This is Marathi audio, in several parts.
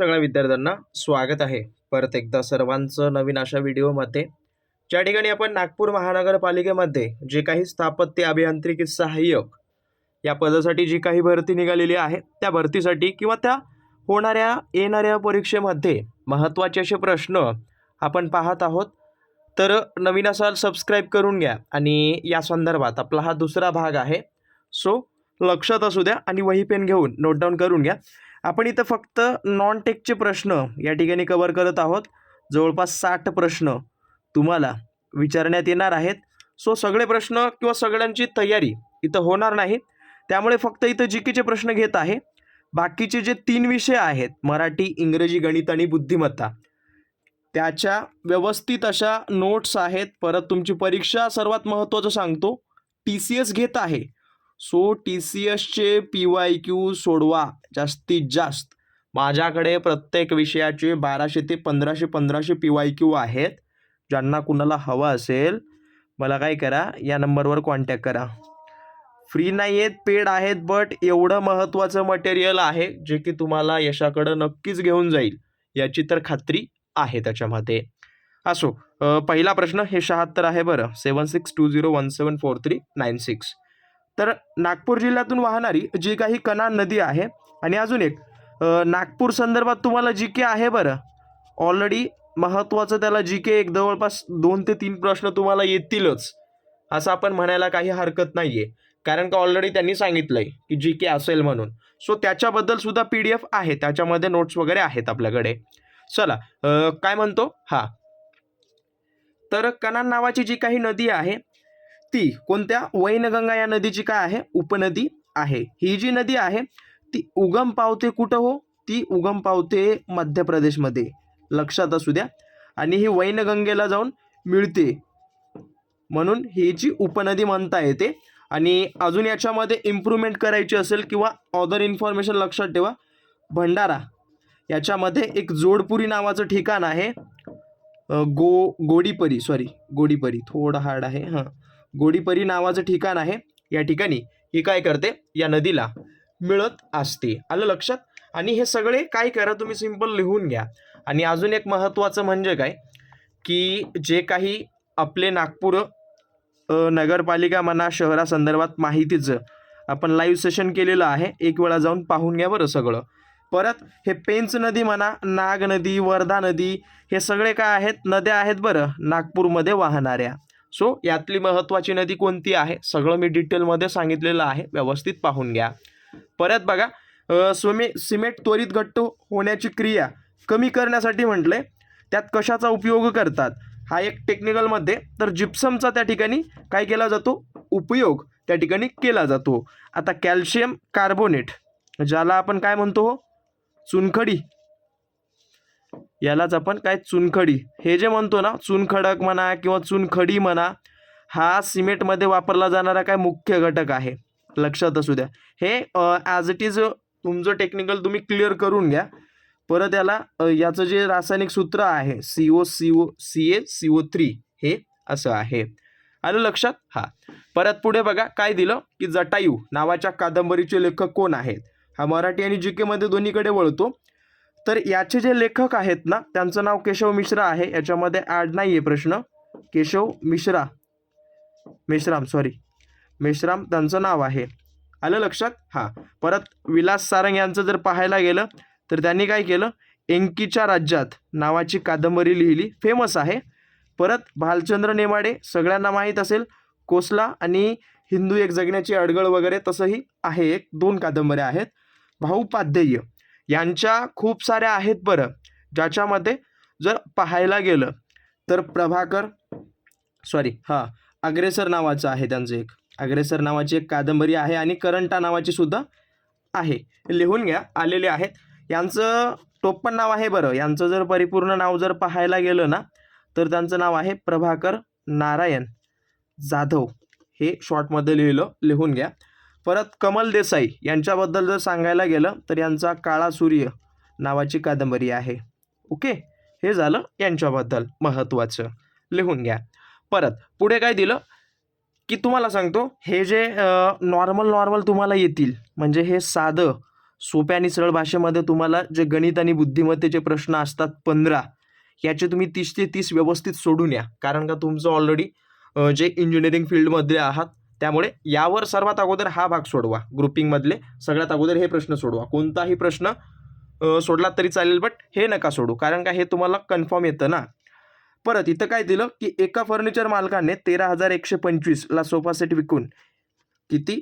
सगळ्या विद्यार्थ्यांना स्वागत आहे. परत एकदा सर्वांचं नवीन अशा व्हिडिओमध्ये. ज्या ठिकाणी आपण नागपूर महानगरपालिकेमध्ये जे काही स्थापत्य अभियांत्रिकी सहाय्यक या पदासाठी जी काही भरती निघालेली आहे त्या भरतीसाठी किंवा त्या होणाऱ्या येणाऱ्या परीक्षेमध्ये महत्त्वाचे असे प्रश्न आपण पाहत आहोत. तर नवीन असाल सबस्क्राईब करून घ्या आणि या संदर्भात आपला हा दुसरा भाग आहे. सो लक्षात असू द्या आणि वही पेन घेऊन नोट डाऊन करून घ्या. आपण इथं फक्त नॉन टेकचे प्रश्न या ठिकाणी कवर करत आहोत. जवळपास साठ प्रश्न तुम्हाला विचारण्यात येणार आहेत. सो सगळे प्रश्न किंवा सगळ्यांची तयारी इथं होणार नाही त्यामुळे फक्त इथं जी केचे प्रश्न घेत आहे. बाकीचे जे तीन विषय आहेत मराठी इंग्रजी गणित आणि बुद्धिमत्ता त्याच्या व्यवस्थित अशा नोट्स आहेत. परत तुमची परीक्षा सर्वात महत्त्वाचं सांगतो. टी सी एस घेत आहे. सो टी सी एसचे पी वाय क्यू सोडवा जास्तीत जास्त. माझ्याकडे प्रत्येक विषयाचे बाराशे ते पंधराशे पंधराशे पी वाय क्यू आहेत. ज्यांना कुणाला हवं असेल मला काय करा या नंबरवर कॉन्टॅक्ट करा. फ्री नाही आहेत पेड आहेत बट एवढं महत्त्वाचं मटेरियल आहे जे की तुम्हाला यशाकडं नक्कीच घेऊन जाईल. याची तर खात्री आहे त्याच्यामध्ये. असो पहिला प्रश्न हे शहात्तर आहे बरं. Seven six two zero one seven four three nine six. तर नागपूर जिल्ह्यातून वाहणारी जी काही कना नदी आहे आणि अजून एक नागपूर संदर्भात तुम्हाला जी के आहे बरं. ऑलरेडी महत्त्वाचं त्याला जी के एक जवळपास दोन ते तीन प्रश्न तुम्हाला येतीलच असं आपण म्हणायला काही हरकत नाही आहे कारण का ऑलरेडी त्यांनी सांगितलंय की जी के असेल म्हणून. सो त्याच्याबद्दल सुद्धा पी डी एफ आहे त्याच्यामध्ये नोट्स वगैरे आहेत आपल्याकडे. चला काय म्हणतो? हा. तर कनान नावाची जी काही नदी आहे ती कोणत्या? वैनगंगा या नदीची काय आहे? उपनदी आहे. ही जी नदी आहे ती उगम पावते कुठं हो? ती उगम पावते मध्य प्रदेशमध्ये. लक्षात असू द्या. आणि ही वैनगंगेला जाऊन मिळते. म्हणून ही जी उपनदी म्हणता येते आणि अजून याच्यामध्ये इम्प्रूव्हमेंट करायची असेल किंवा अदर इन्फॉर्मेशन लक्षात ठेवा. भंडारा. याच्यामध्ये एक जोडपुरी नावाचं ठिकाण आहे. गो गोडीपरी सॉरी गोडीपरी. थोडं हार्ड आहे हां. गोडीपरी नावाचं ठिकाण आहे. या ठिकाणी ही काय करते? या नदीला मिळत असते. आलं लक्षात? आणि हे सगळे काय करा तुम्ही? सिंपल लिहून घ्या. आणि अजून एक महत्त्वाचं म्हणजे काय? की जे काही आपले नागपूर नगरपालिका म्हणा शहरासंदर्भात माहितीचं आपण लाईव्ह सेशन केलेलं आहे. एक वेळा जाऊन पाहून घ्या बरं सगळं. परत हे पेंच नदी म्हणा नाग नदी वर्धा नदी हे सगळे काय आहेत? नद्या आहेत बरं. नागपूरमध्ये वाहणाऱ्या. सो यातली महत्त्वाची नदी कोणती आहे? सगळं मी डिटेलमध्ये सांगितलेलं आहे. व्यवस्थित पाहून घ्या. परत बघा स्वमे सिमेंट त्वरित घट्ट होण्याची क्रिया कमी करण्यासाठी म्हटले त्यात कशाचा उपयोग करतात? हा एक टेक्निकलमध्ये तर जिप्समचा त्या ठिकाणी काय केला जातो? उपयोग त्या ठिकाणी केला जातो. आता कॅल्शियम कार्बोनेट ज्याला आपण काय म्हणतो? हो चुनखडी. यालाच आपण काय चुनखडी. हे जे म्हणतो ना चुनखडक म्हणा किंवा चुनखडी म्हणा हा सिमेंटमध्ये वापरला जाणारा काय मुख्य घटक आहे. लक्षात असू द्या. हे ॲज इट इज तुमचं टेक्निकल तुम्ही क्लिअर करून घ्या. परत याला याचं जे रासायनिक सूत्र आहे C O C O C A C O three हे असं आहे. आलं लक्षात? हा. परत पुढे बघा काय दिलं? की जटायू नावाच्या कादंबरीचे लेखक कोण आहेत? हा मराठी आणि जी केमध्ये दोन्हीकडे वळतो. तर याचे जे लेखक आहेत ना त्यांचं नाव केशव मिश्रा आहे. याच्यामध्ये ॲड नाही आहे प्रश्न. केशव मिश्रा. मेश्राम सॉरी मेश्राम त्यांचं नाव आहे. आलं लक्षात? हां. परत विलास सारंग यांचं जर पाहायला गेलं तर त्यांनी काय केलं? एंकीच्या राज्यात नावाची कादंबरी लिहिली. फेमस आहे. परत भालचंद्र नेमाडे सगळ्यांना माहीत असेल. कोसला आणि हिंदू एक जगण्याची अडगळ वगैरे तसंही आहे. एक दोन कादंबऱ्या आहेत. भाऊपाध्येय यांच्या खूप साऱ्या आहेत बरं. ज्याच्यामध्ये जर पाहायला गेलं तर प्रभाकर सॉरी हां अग्रेसर नावाचं आहे त्यांचं एक. अग्रेसर नावाची एक कादंबरी आहे आणि करंटा नावाची सुद्धा आहे. लिहून घ्या आलेले आहेत. यांचं टोपण नाव आहे बरं. यांचं जर परिपूर्ण नाव जर पाहायला गेलं ना तर त्यांचं नाव आहे प्रभाकर नारायण जाधव. हे शॉर्टमध्ये लिहिलं लिहून घ्या. परत कमल देसाई यांच्याबद्दल जर सांगायला गेलं तर यांचा काळा सूर्य नावाची कादंबरी आहे. ओके? हे झालं यांच्याबद्दल महत्त्वाचं. लिहून घ्या. परत पुढे काय दिलं? की तुम्हाला सांगतो हे जे नॉर्मल नॉर्मल तुम्हाला येतील म्हणजे हे साधं सोप्या आणि सरळ भाषेमध्ये तुम्हाला जे गणित आणि बुद्धिमत्तेचे प्रश्न असतात पंधरा याचे तुम्ही तीस ते तीस व्यवस्थित सोडून या. कारण का तुमचं ऑलरेडी जे इंजिनिअरिंग फील्डमध्ये आहात त्यामुळे यावर सर्वात अगोदर हा भाग सोडवा. ग्रुपिंगमधले सगळ्यात अगोदर हे प्रश्न सोडवा. कोणताही प्रश्न सोडला तरी चालेल बट हे नका सोडू. कारण का हे तुम्हाला कन्फर्म येतं ना? परत इथं काय दिलं की एका फर्निचर मालकाने तेरा हजार एकशे पंचवीसला सोफा सेट विकून किती?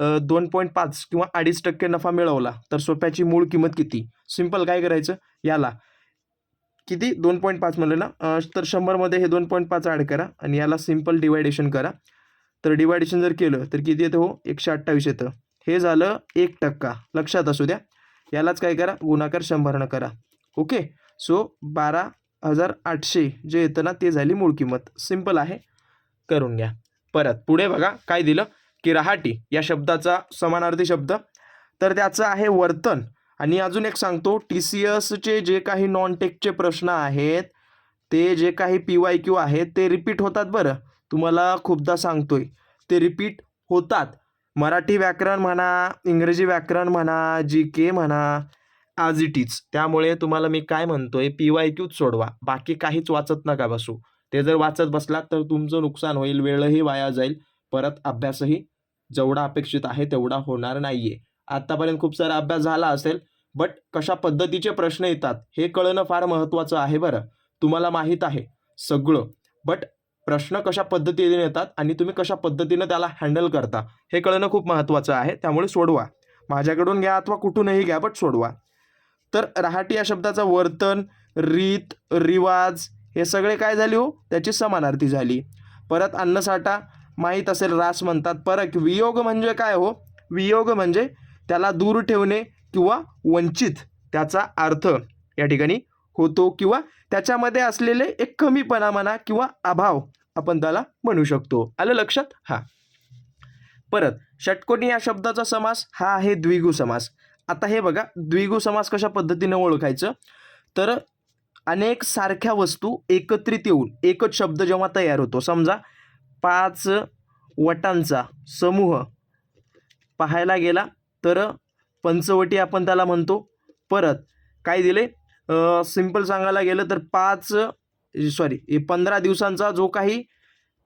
दोन पॉईंट पाच किंवा अडीच टक्के नफा मिळवला. तर सोफ्याची मूळ किंमत किती? सिंपल काय करायचं? याला किती? दोन पॉईंट पाच म्हणलं ना? तर शंभरमध्ये हे दोन पॉईंट पाच ॲड करा आणि याला सिंपल डिवायडेशन करा. तर डिवायडेशन जर केलं तर किती येतं हो? एकशे अठ्ठावीस येतं. हे झालं एक टक्का. लक्षात असू द्या. यालाच काय करा? गुणाकार शंभरनं करा. ओके? सो बारा हजार आठशे जे येतं ना ते झाली मूळ किंमत. सिंपल आहे. करून घ्या. परत पुढे बघा काय दिलं? की रहाटी या शब्दाचा समानार्थी शब्द. तर त्याचं आहे वर्तन. आणि अजून एक सांगतो. टी सी एसचे जे काही नॉन टेकचे प्रश्न आहेत ते जे काही पी वाय क्यू आहेत ते रिपीट होतात बरं. तुम्हाला खूपदा सांगतोय. ते रिपीट होतात. मराठी व्याकरण म्हणा इंग्रजी व्याकरण म्हणा जी के म्हणा आज इट इज त्यामुळे तुम्हाला मी काय म्हणतोय पी वाय क्यूच सोडवा. बाकी काहीच वाचत नका बसू. ते जर वाचत बसलात तर तुमचं नुकसान होईल वेळही वाया जाईल. परत अभ्यासही जेवढा अपेक्षित आहे तेवढा होणार नाही आहे आत्तापर्यंत खूप सारा अभ्यास झाला असेल बट कशा पद्धतीचे प्रश्न येतात हे कळणं फार महत्त्वाचं आहे बरं. तुम्हाला माहीत आहे सगळं. बट प्रश्न कशा पद्धतीने येतात आणि तुम्ही कशा पद्धतीनं त्याला हँडल करता हे कळणं खूप महत्त्वाचं आहे. त्यामुळे सोडवा. माझ्याकडून घ्या अथवा कुठूनही घ्या बट सोडवा. तर रहाटी या शब्दाचं वर्तन रीत रिवाज हे सगळे काय झाले हो? त्याची समानार्थी झाली. परत अन्नसाठा माहीत असेल रास म्हणतात. परत वियोग म्हणजे काय हो? वियोग म्हणजे त्याला दूर ठेवणे किंवा वंचित त्याचा अर्थ या ठिकाणी होतो किंवा त्याच्यामध्ये असलेले एक कमीपणा म्हणा किंवा अभाव आपण त्याला म्हणू शकतो. आलं लक्षात? हां. परत षटकोनी या शब्दाचा समास हा आहे द्विगु समास. आता हे बघा द्विगु समास कशा पद्धतीने ओळखायचं? तर अनेक सारख्या वस्तू एकत्रित येऊन एकच शब्द जेव्हा तयार होतो समजा पाच वटांचा समूह पाहायला गेला तर पंचवटी आपण त्याला म्हणतो. परत काय दिले? सिंपल सांगायला गेलं तर पाच सॉरी पंधरा दिवसांचा जो काही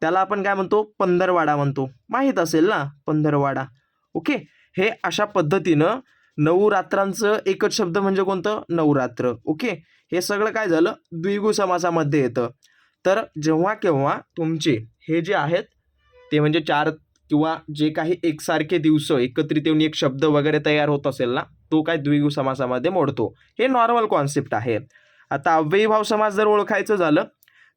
त्याला आपण काय म्हणतो? पंधरवाडा म्हणतो. माहीत असेल ना? पंधरवाडा. ओके? हे अशा पद्धतीनं नऊ रात्रांचं एकच शब्द म्हणजे कोणतं? नवरात्र. ओके? हे सगळं काय झालं? द्विगु समासामध्ये येतं. तर जेव्हा केव्हा तुमचे हे जे आहेत ते म्हणजे चार किंवा जे काही एकसारखे दिवस एकत्रित येऊन एक शब्द वगैरे तयार होत असेल ना तो काय द्विगु समासामध्ये मोडतो. हे नॉर्मल कॉन्सेप्ट आहे. आता अव्ययीभाव समास जर ओळखायचं झालं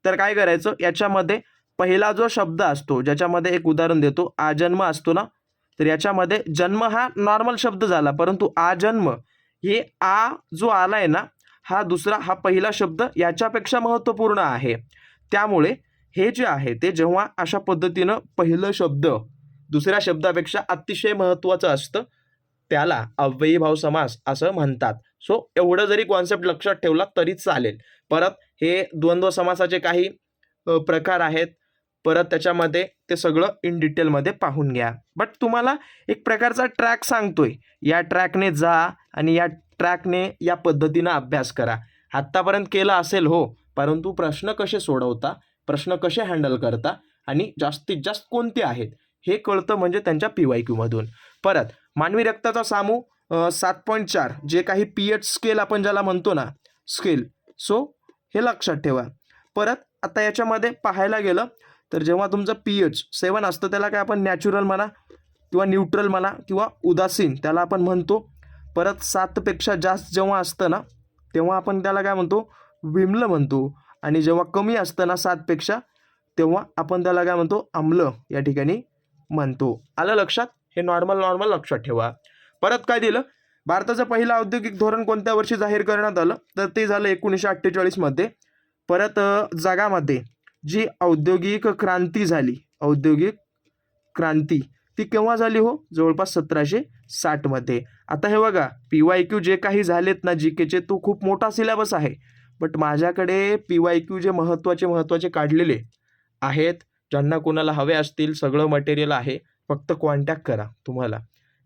तर काय करायचं? याच्यामध्ये पहिला जो शब्द असतो ज्याच्यामध्ये एक उदाहरण देतो आजन्म असतो ना? तर याच्यामध्ये जन्म हा नॉर्मल शब्द झाला परंतु आजन्म हे आ जो आला आहे ना हा दुसरा हा पहिला शब्द याच्यापेक्षा महत्त्वपूर्ण आहे. त्यामुळे हे जे आहे ते जेव्हा अशा पद्धतीनं पहिलं शब्द दुसऱ्या शब्दापेक्षा अतिशय महत्त्वाचं असतं त्याला अव्ययीभाव समास असं म्हणतात. सो एवढं जरी कॉन्सेप्ट लक्षात ठेवला तरी चालेल. परत हे द्वंद्व समासाचे काही प्रकार आहेत. परत त्याच्यामध्ये ते सगळं इन डिटेलमध्ये पाहून घ्या. बट तुम्हाला एक प्रकारचा ट्रॅक सांगतोय. या ट्रॅकने जा आणि या ट्रॅकने या पद्धतीनं अभ्यास करा. आत्तापर्यंत केलं असेल हो परंतु प्रश्न कसे सोडवता? प्रश्न कसे हँडल करता? आणि जास्तीत जास्त कोणते आहेत? हे कळतं म्हणजे त्यांच्या पी वाय क्यूमधून परत मानवी रक्ताचा सामू सात पॉईंट चार जे काही पी एच स्केल आपण ज्याला म्हणतो ना स्केल सो हे लक्षात ठेवा. परत आता याच्यामध्ये पाहायला गेलं तर जेव्हा तुमचं पी एच सेवन असतं त्याला काय आपण नॅचरल म्हणा किंवा न्यूट्रल म्हणा किंवा उदासीन त्याला आपण म्हणतो. परत सातपेक्षा जास्त जेव्हा असतं ना तेव्हा आपण त्याला काय म्हणतो? विम्ल म्हणतो. आणि जेव्हा कमी असतं ना सातपेक्षा तेव्हा आपण त्याला काय म्हणतो? आम्ल या ठिकाणी म्हणतो. आलं लक्षात? हे नॉर्मल नॉर्मल लक्षात ठेवा. परत काय दिलं? भारताचं पहिलं औद्योगिक धोरण कोणत्या वर्षी जाहीर करण्यात आलं? तर ते झालं एकोणीसशे अठ्ठेचाळीसमध्ये परत जगामध्ये जी औद्योगिक क्रांती झाली औद्योगिक क्रांती ती केव्हा झाली हो? जवळपास सतराशे साठमध्ये आता हे बघा पी वाय क्यू जे काही झालेत ना जी केचे तो खूप मोठा सिलेबस आहे. बट माझ्याकडे पी वाय क्यू जे महत्त्वाचे महत्त्वाचे काढलेले आहेत. ज्यांना कोणाला हवे असतील सगळं मटेरियल आहे. फक्त कॉन्टॅक्ट करा तुम्हाला.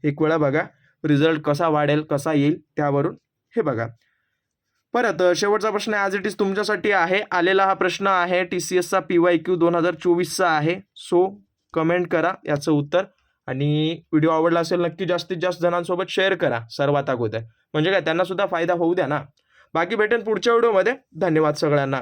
एक वेळा बघा रिझल्ट कसा वाढेल कसा येईल त्यावरून हे बघा. परत शेवटचा प्रश्न ॲज इट इज तुमच्यासाठी आहे. आलेला हा प्रश्न आहे टी सी एसचा पी वाय क्यू दोन हजार चोवीसचा आहे. सो कमेंट करा याचं उत्तर आणि व्हिडिओ आवडला असेल नक्की जास्तीत जास्त जणांसोबत शेअर करा सर्वात अगोदर. म्हणजे काय त्यांना सुद्धा फायदा होऊ द्या ना. बाकी भेटेन पुढच्या व्हिडिओमध्ये धन्यवाद सगळ्यांना.